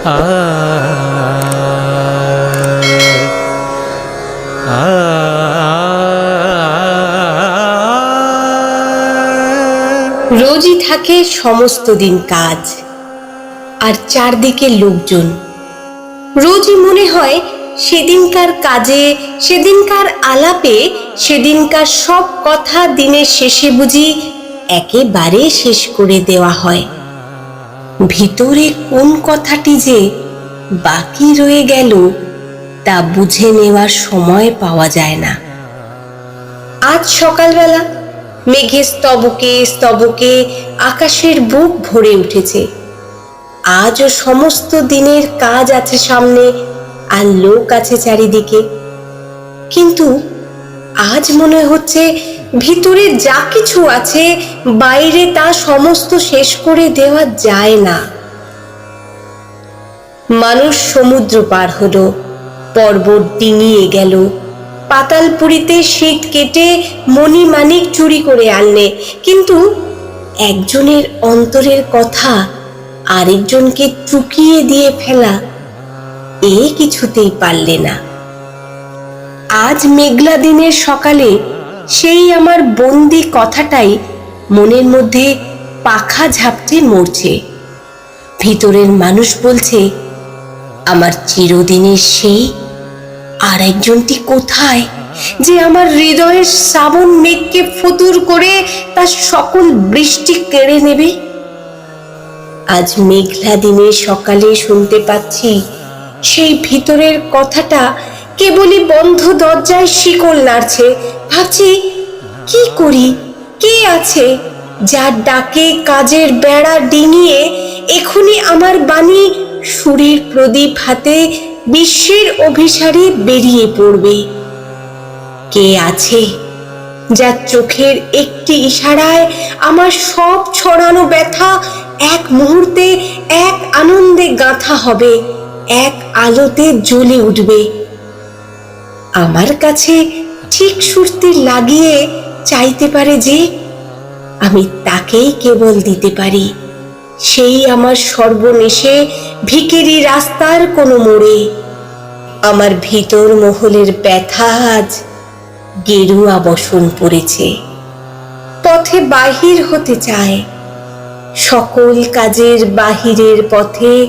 রোজই থাকে সমস্ত দিন কাজ, আর চারদিকে লোকজন। রোজই মনে হয় সেদিনকার কাজে, সেদিনকার আলাপে, সেদিনকার সব কথা দিনের শেষে বুঝি একেবারে শেষ করে দেওয়া হয়। ভিতরে কোন কথাটি যে বাকি রয়ে গেল তা বুঝে নেওয়ার সময় পাওয়া যায় না। আজ সকালবেলা মেঘে স্তবকে স্তবকে আকাশের বুক ভরে উঠেছে। আজও সমস্ত দিনের কাজ আছে সামনে আর লোক আছে চারিদিকে। কিন্তু আজ মনে হচ্ছে ভিতরে যা কিছু আছে, বাইরে তা সমস্ত শেষ করে দেওয়া যায় না। মানুষ সমুদ্র পার হলো, পর্বত ডিঙিয়ে গেল। পাতালপুরিতে শীত কেটে মণি মানিক চুরি করে আনলে, কিন্তু একজনের অন্তরের কথা আরেকজনকে চুকিয়ে দিয়ে ফেলা এ কিছুতেই পারলে না। আজ মেঘলা দিনের সকালে সেই আমার বন্দি কথাটাই মনের মধ্যে পাখা ঝাপটে মরছে। ভিতরের মানুষ বলছে, আমার চিরদিনের সেই আর একজনটি কোথায় যে আমার হৃদয়ের শ্রাবণ মেঘকে ফুতুর করে তার সকল বৃষ্টি কেড়ে নেবে? আজ মেঘলা দিনে সকালে শুনতে পাচ্ছি সেই ভিতরের কথাটা কেবলই বন্ধ দরজায় শিকল নাড়ছে ভাবছি, কি করি? কে আছে যার ডাকে কাজের বেড়া ডিঙিয়ে এখনই আমার বাণী সুরের প্রদীপ হাতে বিশ্বের অভিসারে বেরিয়ে পড়বে? কে আছে যার চোখের একটি ইশারায় আমার সব ছড়ানো ব্যথা এক মুহূর্তে, এক আনন্দে গাঁথা হবে, এক আলোতে জ্বলে উঠবে? আমার কাছে ঠিক সুরতে লাগিয়ে চাইতে পারে যে, আমি তাকেই কেবল দিতে পারি। সেই আমার সর্বনেশে ভিকেরি রাস্তার কোনো মোড়ে। আমার ভিতর মহলের ব্যথা আজ গেরুয়া বসন পড়েছে। পথে বাহির হতে চায়। সকল কাজের বাহিরের পথে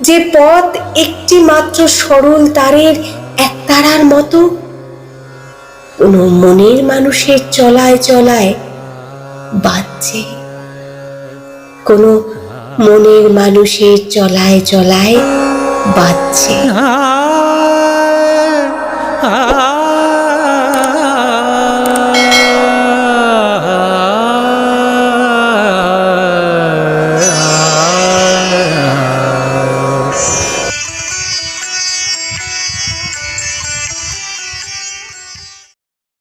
যে পথ একটি মাত্র সরল তারের এক তারার মতো কোনো মনের মানুষের চলায় চলায় বাজছে। কোনো মনের মানুষের চলায় চলায় বাজছে। আ